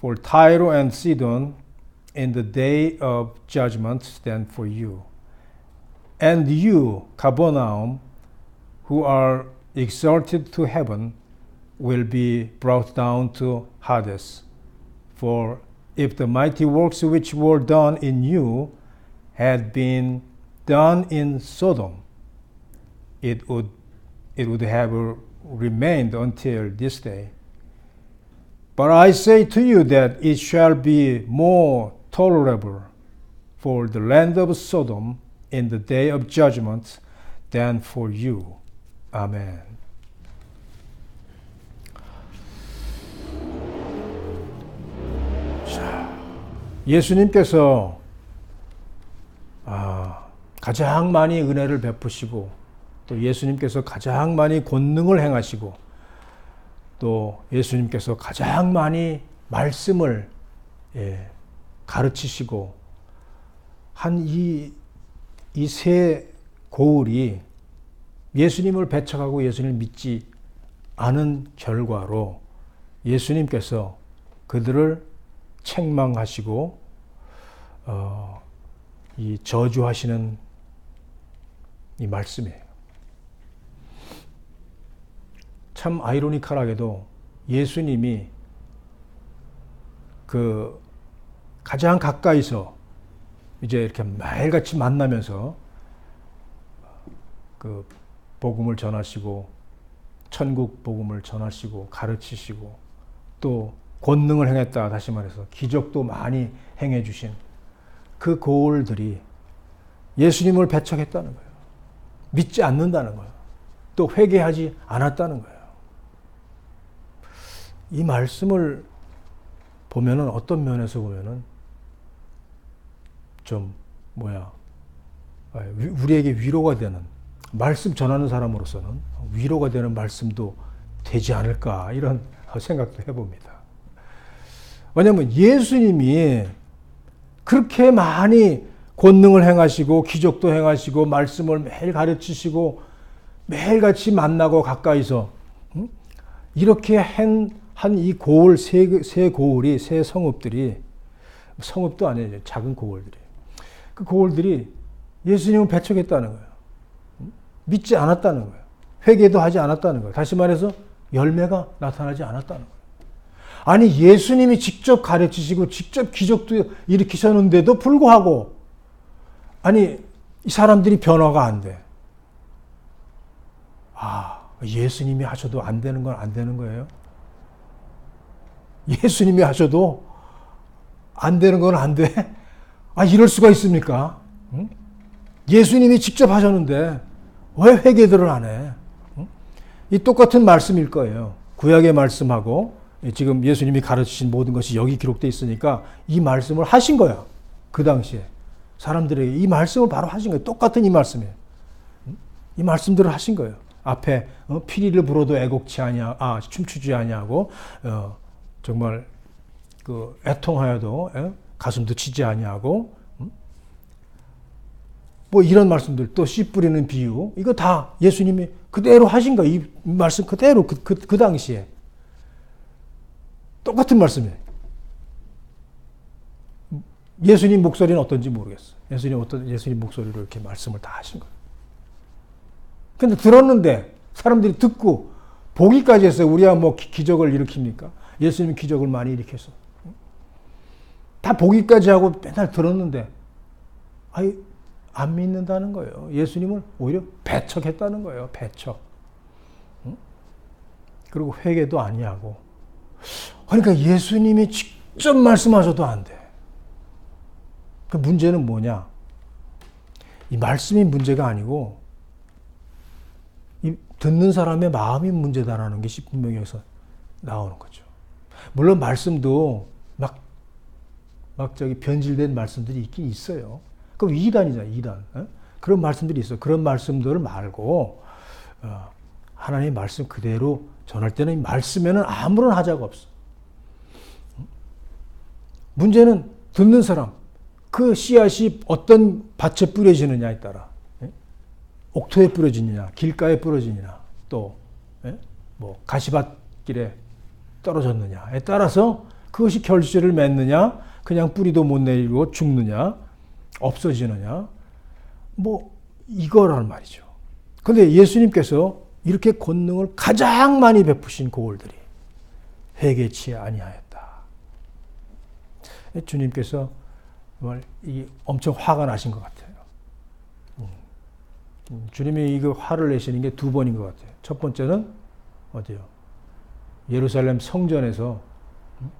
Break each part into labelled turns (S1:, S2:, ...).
S1: for Tyre and Sidon in the day of judgment than for you. And you, Capernaum, who are exalted to heaven, will be brought down to Hades. For if the mighty works which were done in you had been done in Sodom, it would, it would have remained until this day. But I say to you that it shall be more tolerable for the land of Sodom in the day of judgment than for you. Amen. 자, 예수님께서 아, 가장 많이 은혜를 베푸시고 또 예수님께서 가장 많이 권능을 행하시고 또 예수님께서 가장 많이 말씀을 예, 가르치시고 한 이 이 세 고울이 예수님을 배척하고 예수님을 믿지 않은 결과로 예수님께서 그들을 책망하시고 어, 이 저주하시는 이 말씀이에요. 참 아이러니컬하게도 예수님이 그 가장 가까이서 이제 이렇게 매일같이 만나면서 그 복음을 전하시고 천국 복음을 전하시고 가르치시고 또 권능을 행했다 다시 말해서 기적도 많이 행해 주신 그 고을들이 예수님을 배척했다는 거예요. 믿지 않는다는 거예요. 또 회개하지 않았다는 거예요. 이 말씀을 보면은 어떤 면에서 보면은 좀 뭐야 아, 우리에게 위로가 되는 말씀 전하는 사람으로서는 위로가 되는 말씀도 되지 않을까 이런 생각도 해봅니다. 왜냐하면 예수님이 그렇게 많이 권능을 행하시고 기적도 행하시고 말씀을 매일 가르치시고 매일같이 만나고 가까이서 이렇게 한 이 고을 세, 세 고을이 세 성읍들이 성읍도 아니에요 작은 고을들이 그 고을들이 예수님을 배척했다는 거예요. 믿지 않았다는 거예요. 회개도 하지 않았다는 거예요. 다시 말해서 열매가 나타나지 않았다는 거예요. 아니 예수님이 직접 가르치시고 직접 기적도 일으키셨는데도 불구하고 아니 이 사람들이 변화가 안 돼. 아 예수님이 하셔도 안 되는 건 안 되는 거예요. 예수님이 하셔도 안 되는 건 안 돼. 아 이럴 수가 있습니까? 응? 예수님이 직접 하셨는데 왜 회개들을 안 해? 이 똑같은 말씀일 거예요. 구약의 말씀하고 지금 예수님이 가르치신 모든 것이 여기 기록되어 있으니까 이 말씀을 하신 거야. 그 당시에. 사람들에게 이 말씀을 바로 하신 거예요. 똑같은 이 말씀이에요. 이 말씀들을 하신 거예요. 앞에 어, 피리를 불어도 애곡치 아니야, 아 춤추지 아니하고 어, 정말 그 애통하여도 에? 가슴도 치지 아니하고 뭐 이런 말씀들 또 씨 뿌리는 비유 이거 다 예수님이 그대로 하신 거 이 말씀 그대로 그, 그, 그 당시에 똑같은 말씀이에요. 예수님 목소리는 어떤지 모르겠어. 예수님 어떤 예수님 목소리로 이렇게 말씀을 다 하신 거예요. 근데 들었는데 사람들이 듣고 보기까지 했어요. 우리야 뭐 기적을 일으킵니까? 예수님 기적을 많이 일으켰어. 다 보기까지 하고 맨날 들었는데 아이 안 믿는다는 거예요. 예수님을 오히려 배척했다는 거예요. 배척. 그리고 회개도 아니하고. 그러니까 예수님이 직접 말씀하셔도 안 돼. 그 문제는 뭐냐? 이 말씀이 문제가 아니고 이 듣는 사람의 마음이 문제다라는 분명히 여기서 나오는 거죠. 물론 말씀도 막, 막 저기 변질된 말씀들이 있긴 있어요. 그럼 이단이잖아, 이단. 어? 그런 말씀들이 있어. 그런 말씀들을 말고, 어, 하나님 말씀 그대로 전할 때는 말씀에는 아무런 하자가 없어. 문제는 듣는 사람, 그 씨앗이 어떤 밭에 뿌려지느냐에 따라, 예? 옥토에 뿌려지느냐, 길가에 뿌려지느냐, 또, 예? 뭐, 가시밭길에 떨어졌느냐에 따라서 그것이 결실을 맺느냐? 그냥 뿌리도 못 내리고 죽느냐? 없어지느냐? 뭐 이거란 말이죠. 근데 예수님께서 이렇게 권능을 가장 많이 베푸신 고을들이 회개치 아니하였다. 주님께서 정말 이 엄청 화가 나신 것 같아요. 음, 주님이 이거 화를 내시는 게 두 번인 것 같아요. 첫 번째는 어디요? 예루살렘 성전에서 음,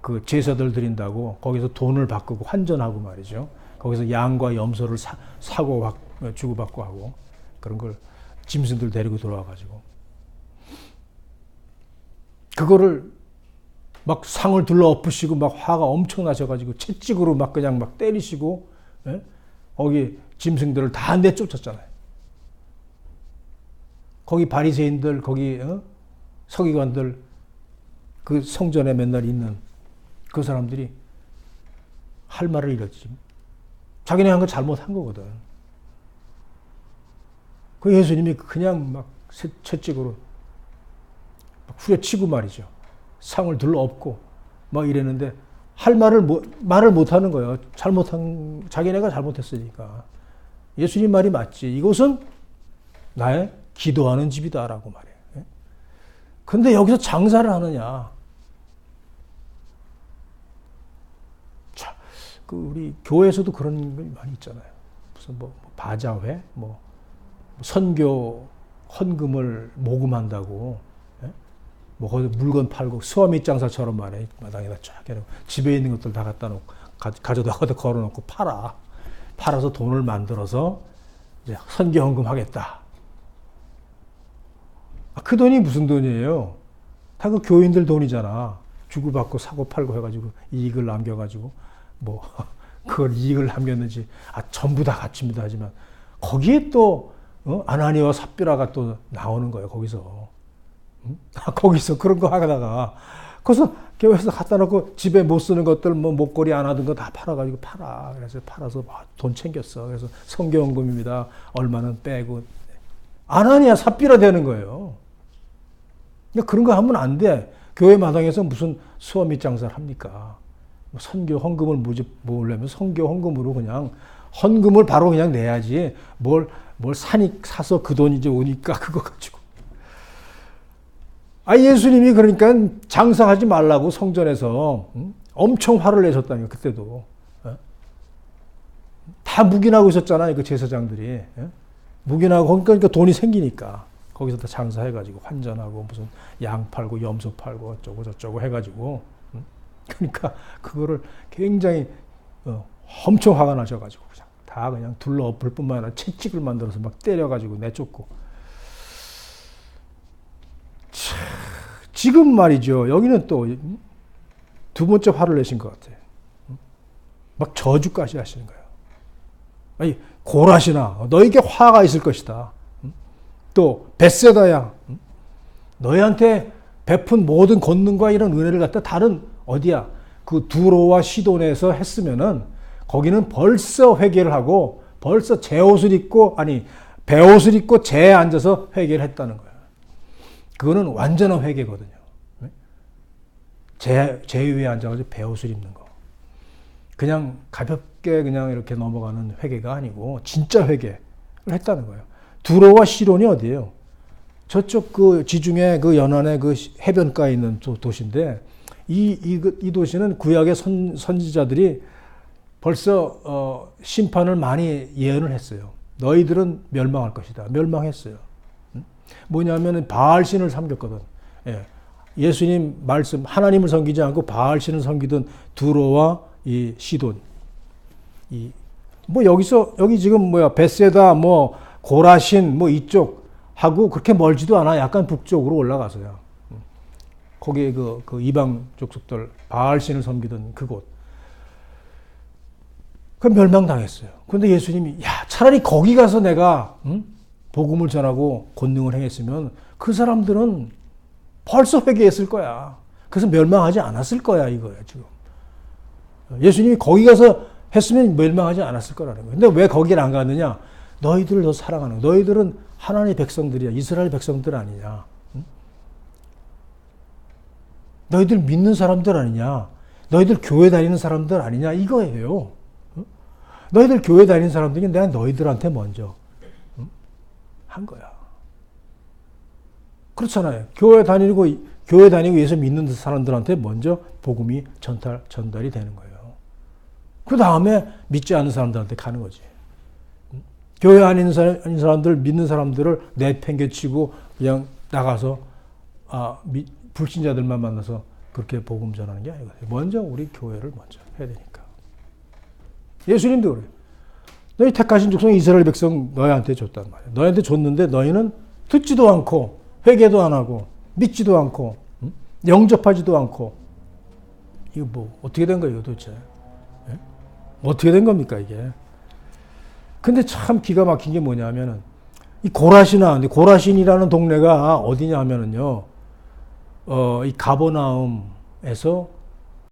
S1: 그 제사들 드린다고 거기서 돈을 바꾸고 환전하고 말이죠. 거기서 양과 염소를 사, 사고 주고받고 하고 그런 걸 짐승들 데리고 돌아와가지고 그거를 막 상을 둘러 엎으시고 막 화가 엄청 나셔가지고 채찍으로 막 그냥 막 때리시고 예? 거기 짐승들을 다 내쫓았잖아요. 거기 바리새인들 거기 어? 서기관들 그 성전에 맨날 있는 그 사람들이 할 말을 잃었지. 자기네 한 거 잘못한 거거든. 그 예수님이 그냥 막 채찍으로 후려치고 말이죠. 상을 둘러 엎고 막 이랬는데 할 말을 뭐, 말을 못 하는 거예요. 잘못한 자기네가 잘못했으니까. 예수님 말이 맞지. 이곳은 나의 기도하는 집이다라고 말해요. 예? 근데 여기서 장사를 하느냐? 자, 그 우리 교회에서도 그런 게 많이 있잖아요. 무슨 뭐, 뭐 바자회, 뭐 선교 헌금을 모금한다고 뭐 거기 물건 팔고 수화미 장사처럼 말해 마당에다 쫙 해놓고 집에 있는 것들 다 갖다 놓고 가, 져다 갖다 걸어놓고 팔아 팔아서 돈을 만들어서 이제 선교 헌금 하겠다. 아, 그 돈이 무슨 돈이에요? 다 그 교인들 돈이잖아. 주고받고 사고 팔고 해가지고 이익을 남겨가지고 뭐 그걸 이익을 남겼는지. 아 전부 다 갇힙니다. 하지만 거기에 또 어? 아나니와 삽비라가 또 나오는 거예요 거기서. 거기서 그런 거 하다가. 그래서 교회에서 갖다 놓고 집에 못 쓰는 것들 뭐 목걸이 안 하던 거 다 팔아가지고 팔아. 그래서 팔아서 돈 챙겼어. 그래서 성경금입니다. 얼마는 빼고. 아나니아 삽비라 되는 거예요. 그런 거 하면 안 돼. 교회 마당에서 무슨 수어미 장사를 합니까? 뭐 선교 헌금을 모으려면 선교 헌금으로 그냥 헌금을 바로 그냥 내야지 뭘 뭘 사니 사서 그 돈이 이제 오니까 그거 가지고 아, 예수님이 그러니까 장사하지 말라고 성전에서 엄청 화를 내셨다니까, 그때도. 어? 다 묵인하고 있었잖아요, 그 제사장들이. 예? 묵인하고, 그러니까 돈이 생기니까. 거기서 다 장사해가지고, 환전하고, 무슨 양 팔고, 염소 팔고, 어쩌고 저쩌고 해가지고. 그러니까, 그거를 굉장히, 어, 엄청 화가 나셔가지고, 다 그냥 둘러 엎을 뿐만 아니라 채찍을 만들어서 막 때려가지고 내쫓고. 지금 말이죠. 여기는 또 두 번째 화를 내신 것 같아요. 막 저주까지 하시는 거예요. 아니, 고라시나, 너에게 화가 있을 것이다. 또, 베세다야, 너희한테 베푼 모든 권능과 이런 은혜를 갖다 다른 어디야? 그 두로와 시돈에서 했으면은 거기는 벌써 회개를 하고 벌써 제 옷을 입고 아니 배 옷을 입고 재에 앉아서 회개를 했다는 거예요. 그거는 완전한 회개거든요. 제, 제 위에 앉아가지고 배 옷을 입는 거. 그냥 가볍게 그냥 이렇게 넘어가는 회개가 아니고 진짜 회개를 했다는 거예요. 두로와 시론이 어디예요? 저쪽 그 지중해 그 연안의 그 해변가에 있는 도시인데 이, 이, 그, 이 도시는 구약의 선, 선지자들이 벌써 어, 심판을 많이 예언을 했어요. 너희들은 멸망할 것이다. 멸망했어요. 뭐냐면은 바알신을 섬겼거든. 예. 예수님 말씀 하나님을 섬기지 않고 바알신을 섬기던 두로와 이 시돈 이 뭐 여기서 여기 지금 뭐야 베세다 뭐 고라신 뭐 이쪽 하고 그렇게 멀지도 않아 약간 북쪽으로 올라가서요. 거기에 그, 그 이방 족속들 바알신을 섬기던 그곳 그 멸망당했어요. 근데 예수님이 야 차라리 거기 가서 내가 응? 복음을 전하고 권능을 행했으면 그 사람들은 벌써 회개했을 거야. 그래서 멸망하지 않았을 거야, 이거야, 지금. 예수님이 거기 가서 했으면 멸망하지 않았을 거라는 거예요. 근데 왜 거길 안 갔느냐? 너희들을 더 사랑하는. 너희들은 하나님의 백성들이야. 이스라엘 백성들 아니냐. 너희들 믿는 사람들 아니냐? 너희들 교회 다니는 사람들 아니냐? 이거예요. 어? 너희들 교회 다니는 사람들이 내가 너희들한테 먼저 응? 한 거야. 그렇잖아요. 교회 다니고 교회 다니고 예수 믿는 사람들한테 먼저 복음이 전달 전달이 되는 거예요. 그 다음에 믿지 않는 사람들한테 가는 거지. 교회 아닌 사람들 믿는 사람들을 내팽개치고 그냥 나가서 아 미, 불신자들만 만나서 그렇게 복음 전하는 게 아니거든요. 먼저 우리 교회를 먼저 해야 되니까. 예수님도 그래요. 너희 택하신 족속 이스라엘 백성 너희한테 줬단 말이야. 너희한테 줬는데 너희는 듣지도 않고 회개도 안 하고 믿지도 않고 응? 영접하지도 않고 이거 뭐 어떻게 된 거예요 도대체? 예? 어떻게 된 겁니까 이게? 근데 참 기가 막힌 게 뭐냐면은 이 고라시나 고라신이라는 동네가 어디냐 하면은요. 어, 이 가버나움에서